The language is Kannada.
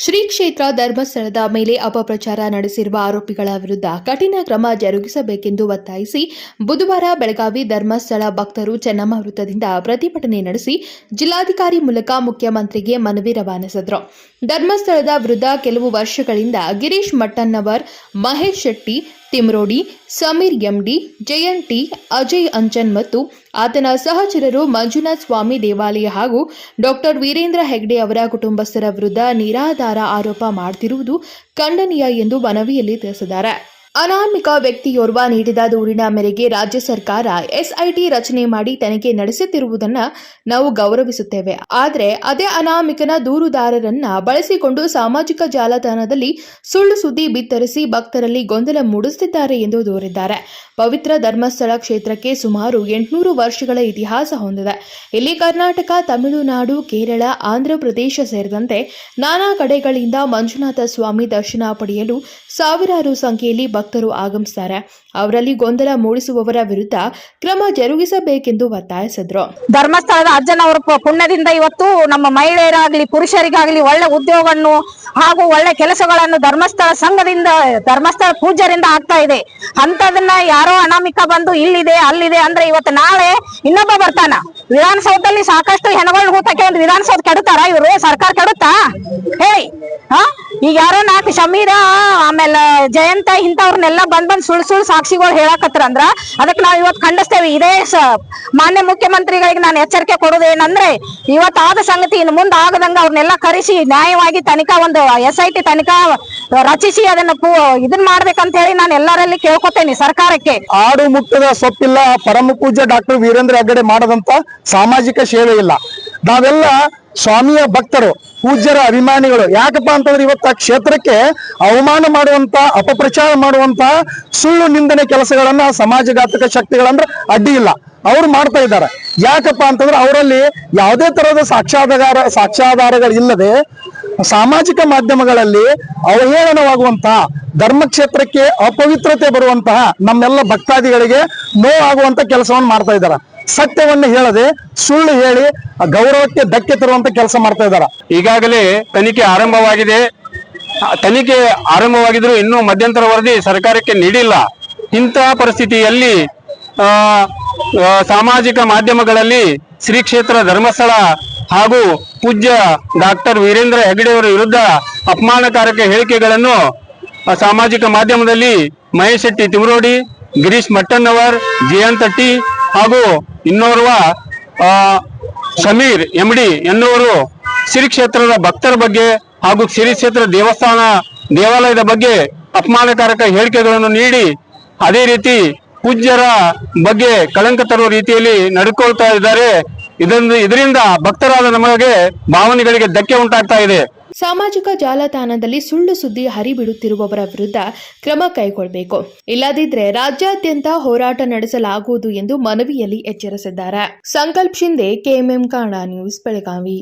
ಶ್ರೀ ಕ್ಷೇತ್ರ ಧರ್ಮಸ್ಥಳದ ಮೇಲೆ ಅಪಪ್ರಚಾರ ನಡೆಸಿರುವ ಆರೋಪಿಗಳ ವಿರುದ್ಧ ಕಠಿಣ ಕ್ರಮ ಜರುಗಿಸಬೇಕೆಂದು ಒತ್ತಾಯಿಸಿ ಬುಧವಾರ ಬೆಳಗಾವಿ ಧರ್ಮಸ್ಥಳ ಭಕ್ತರು ಚೆನ್ನಮ್ಮ ವೃತ್ತದಿಂದ ಪ್ರತಿಭಟನೆ ನಡೆಸಿ ಜಿಲ್ಲಾಧಿಕಾರಿ ಮೂಲಕ ಮುಖ್ಯಮಂತ್ರಿಗೆ ಮನವಿ ರವಾನಿಸಿದರು. ಧರ್ಮಸ್ಥಳದ ವಿರುದ್ಧ ಕೆಲವು ವರ್ಷಗಳಿಂದ ಗಿರೀಶ್ ಮಟ್ಟನ್ನವರ್ ಮಹೇಶ್ ಶೆಟ್ಟಿ ತಿಮ್ರೋಡಿ, ಸಮೀರ್ ಎಂಡಿ, ಜಯಂತ್, ಅಜಯ್ ಅಂಚನ್ ಮತ್ತು ಆತನ ಸಹಚರರು ಮಂಜುನಾಥ್ ಸ್ವಾಮಿ ದೇವಾಲಯ ಹಾಗೂ ಡಾಕ್ಟರ್ ವೀರೇಂದ್ರ ಹೆಗ್ಡೆ ಅವರ ಕುಟುಂಬಸ್ಥರ ವಿರುದ್ಧ ನಿರಾಧಾರ ಆರೋಪ ಮಾಡ್ತಿರುವುದು ಖಂಡನೀಯ ಎಂದು ಮನವಿಯಲ್ಲಿ ತಿಳಿಸಿದ್ದಾರೆ. ಅನಾಮಿಕ ವ್ಯಕ್ತಿಯೋರ್ವ ನೀಡಿದ ದೂರಿನ ಮೇರೆಗೆ ರಾಜ್ಯ ಸರ್ಕಾರ ಎಸ್ಐಟಿ ರಚನೆ ಮಾಡಿ ತನಿಖೆ ನಡೆಸುತ್ತಿರುವುದನ್ನು ನಾವು ಗೌರವಿಸುತ್ತೇವೆ. ಆದರೆ ಅದೇ ಅನಾಮಿಕನ ದೂರುದಾರರನ್ನ ಬಳಸಿಕೊಂಡು ಸಾಮಾಜಿಕ ಜಾಲತಾಣದಲ್ಲಿ ಸುಳ್ಳು ಸುದ್ದಿ ಬಿತ್ತರಿಸಿ ಭಕ್ತರಲ್ಲಿ ಗೊಂದಲ ಮೂಡಿಸುತ್ತಿದ್ದಾರೆ ಎಂದು ದೂರಿದ್ದಾರೆ. ಪವಿತ್ರ ಧರ್ಮಸ್ಥಳ ಕ್ಷೇತ್ರಕ್ಕೆ ಸುಮಾರು ಎಂಟುನೂರು ವರ್ಷಗಳ ಇತಿಹಾಸ ಹೊಂದಿದೆ. ಇಲ್ಲಿ ಕರ್ನಾಟಕ, ತಮಿಳುನಾಡು, ಕೇರಳ ಆಂಧ್ರಪ್ರದೇಶ ಸೇರಿದಂತೆ ನಾನಾ ಕಡೆಗಳಿಂದ ಮಂಜುನಾಥ ಸ್ವಾಮಿ ದರ್ಶನ ಪಡೆಯಲು ಸಾವಿರಾರು ಸಂಖ್ಯೆಯಲ್ಲಿ ಭಕ್ತರು ಆಗಮಿಸುತ್ತಾರೆ ಅವರಲ್ಲಿ ಗೊಂದಲ ಮೂಡಿಸುವವರ ವಿರುದ್ಧ ಕ್ರಮ ಜರುಗಿಸಬೇಕೆಂದು ಒತ್ತಾಯಿಸಿದ್ರು. ಧರ್ಮಸ್ಥಳದ ಅಜ್ಜನವರ ಪುಣ್ಯದಿಂದ ಇವತ್ತು ನಮ್ಮ ಮಹಿಳೆಯರಾಗ್ಲಿ, ಪುರುಷರಿಗಾಗ್ಲಿ ಒಳ್ಳೆ ಉದ್ಯೋಗವನ್ನು ಹಾಗೂ ಒಳ್ಳೆ ಕೆಲಸಗಳನ್ನು ಧರ್ಮಸ್ಥಳ ಸಂಘದಿಂದ, ಧರ್ಮಸ್ಥಳ ಪೂಜರಿಂದ ಆಗ್ತಾ ಇದೆ. ಅಂತದನ್ನ ಯಾರೋ ಅನಾಮಿಕ ಬಂದು ಇಲ್ಲಿದೆ, ಅಲ್ಲಿದೆ ಅಂದ್ರೆ ಇವತ್ತು ನಾಳೆ ಇನ್ನೊಬ್ಬ ಬರ್ತಾನ. ವಿಧಾನಸೌಧದಲ್ಲಿ ಸಾಕಷ್ಟು ಹೆಣಗಳು ಹೂತಕ್ಕೆ ಒಂದು ವಿಧಾನಸೌಧ ಕೆಡುತ್ತಾರ ಇವರು? ಸರ್ಕಾರ ಕೆಡುತ್ತಾ? ಹೇಳಿ. ಹಾ? ಈಗ ಯಾರೋ ನಾಲ್ಕು ಶಮೀರ, ಆಮೇಲೆ ಜಯಂತ ಇಂಥವ್ರನ್ನೆಲ್ಲ ಬಂದ್ ಬಂದ್ ಸುಳ್ ಸುಳ್ ಸಾಕ್ಷಿಗಳು ಹೇಳಕತ್ರ ಅಂದ್ರ ಅದಕ್ಕೆ ನಾವ್ ಇವತ್ತು ಖಂಡಿಸ್ತೇವೆ. ಇದೇ ಮಾನ್ಯ ಮುಖ್ಯಮಂತ್ರಿಗಳಿಗೆ ನಾನು ಎಚ್ಚರಿಕೆ ಕೊಡೋದೇನಂದ್ರೆ ಇವತ್ತಾದ ಸಂಗತಿ ಇನ್ನು ಮುಂದೆ ಆಗದಂಗ ಅವ್ರನ್ನೆಲ್ಲ ಕರೆಸಿ ನ್ಯಾಯವಾಗಿ ತನಿಖಾ ಒಂದು ಎಸ್ ಐ ಟಿ ತನಿಖಾ ರಚಿಸಿ ಅದನ್ನ ಪೂ ಇದನ್ ಮಾಡ್ಬೇಕಂತ ಹೇಳಿ ನಾನು ಎಲ್ಲರಲ್ಲಿ ಕೇಳ್ಕೊತೇನೆ ಸರ್ಕಾರಕ್ಕೆ. ಆಡು ಮುಟ್ಟದ ಸೊಪ್ಪಿಲ್ಲ, ಪರಮ ಪೂಜ್ಯ ಡಾಕ್ಟರ್ ವೀರೇಂದ್ರ ಹೆಗ್ಗಡೆ ಮಾಡದಂತ ಸಾಮಾಜಿಕ ಸೇವೆ ಇಲ್ಲ. ನಾವೆಲ್ಲ ಸ್ವಾಮಿಯ ಭಕ್ತರು, ಪೂಜ್ಯರ ಅಭಿಮಾನಿಗಳು. ಯಾಕಪ್ಪ ಅಂತಂದ್ರೆ ಇವತ್ತ ಕ್ಷೇತ್ರಕ್ಕೆ ಅವಮಾನ ಮಾಡುವಂತ, ಅಪಪ್ರಚಾರ ಮಾಡುವಂತ ಸುಳ್ಳು ನಿಂದನೆ ಕೆಲಸಗಳನ್ನ ಸಮಾಜಘಾತಕ ಶಕ್ತಿಗಳಂದ್ರೆ ಅಡ್ಡಿ ಇಲ್ಲ. ಅವ್ರು ಮಾಡ್ತಾ ಇದ್ದಾರೆ. ಯಾಕಪ್ಪ ಅಂತಂದ್ರೆ ಅವರಲ್ಲಿ ಯಾವುದೇ ತರಹದ ಸಾಕ್ಷ್ಯಾಧಾರ ಸಾಕ್ಷ್ಯಾಧಾರಗಳು ಇಲ್ಲದೆ ಸಾಮಾಜಿಕ ಮಾಧ್ಯಮಗಳಲ್ಲಿ ಅವಹೇಳನವಾಗುವಂತ ಧರ್ಮಕ್ಷೇತ್ರಕ್ಕೆ ಅಪವಿತ್ರತೆ ಬರುವಂತಹ ನಮ್ಮೆಲ್ಲ ಭಕ್ತಾದಿಗಳಿಗೆ ನೋವಾಗುವಂತ ಕೆಲಸವನ್ನು ಮಾಡ್ತಾ ಇದ್ದಾರೆ. ಸತ್ಯವನ್ನು ಹೇಳದೆ ಸುಳ್ಳು ಹೇಳಿ ಗೌರವಕ್ಕೆ ಧಕ್ಕೆ ತರುವಂತ ಕೆಲಸ ಮಾಡ್ತಾ ಇದ್ದಾರೆ. ಈಗಾಗಲೇ ತನಿಖೆ ಆರಂಭವಾಗಿದೆ. ತನಿಖೆ ಆರಂಭವಾಗಿದ್ರು ಇನ್ನೂ ಮಧ್ಯಂತರ ವರದಿ ಸರ್ಕಾರಕ್ಕೆ ನೀಡಿಲ್ಲ. ಇಂತಹ ಪರಿಸ್ಥಿತಿಯಲ್ಲಿ ಸಾಮಾಜಿಕ ಮಾಧ್ಯಮಗಳಲ್ಲಿ ಶ್ರೀ ಕ್ಷೇತ್ರ ಧರ್ಮಸ್ಥಳ ಹಾಗೂ ಪೂಜ್ಯ ಡಾಕ್ಟರ್ ವೀರೇಂದ್ರ ಹೆಗಡೆಯವರ ವಿರುದ್ಧ ಅಪಮಾನಕಾರಕ ಹೇಳಿಕೆಗಳನ್ನು ಸಾಮಾಜಿಕ ಮಾಧ್ಯಮದಲ್ಲಿ ಮಹೇಶ್ ಶೆಟ್ಟಿ ತಿಮರೋಡಿ, ಗಿರೀಶ್ ಮಟ್ಟಣ್ಣವರ್, ಜಯಂತ್ ಟಿ ಹಾಗೂ ಇನ್ನೋರ್ವ ಸಮೀರ್ ಎಂಡಿ ಎನ್ನುವರು ಶ್ರೀ ಕ್ಷೇತ್ರದ ಭಕ್ತರ ಬಗ್ಗೆ ಹಾಗೂ ಸಿರಿ ಕ್ಷೇತ್ರ ದೇವಸ್ಥಾನ, ದೇವಾಲಯದ ಬಗ್ಗೆ ಅಪಮಾನಕಾರಕ ಹೇಳಿಕೆಗಳನ್ನು ನೀಡಿ, ಅದೇ ರೀತಿ ಪೂಜ್ಯರ ಬಗ್ಗೆ ಕಳಂಕ ತರುವ ರೀತಿಯಲ್ಲಿ ನಡ್ಕೊಳ್ತಾ ಇದ್ದಾರೆ ಇದೊಂದು ಇದರಿಂದ ಭಕ್ತರಾದ ನಮಗೆ ಭಾವನೆಗಳಿಗೆ ಧಕ್ಕೆ ಉಂಟಾಗ್ತಾ ಇದೆ. ಸಾಮಾಜಿಕ ಜಾಲತಾಣದಲ್ಲಿ ಸುಳ್ಳು ಸುದ್ದಿ ಹರಿಬಿಡುತ್ತಿರುವವರ ವಿರುದ್ಧ ಕ್ರಮ ಕೈಗೊಳ್ಳಬೇಕು ಇಲ್ಲದಿದ್ರೆ ರಾಜ್ಯಾದ್ಯಂತ ಹೋರಾಟ ನಡೆಸಲಾಗುವುದು ಎಂದು ಮನವಿಯಲ್ಲಿ ಎಚ್ಚರಿಸಿದ್ದಾರೆ. Sankalp Shinde KMM Kannada news, Belagavi.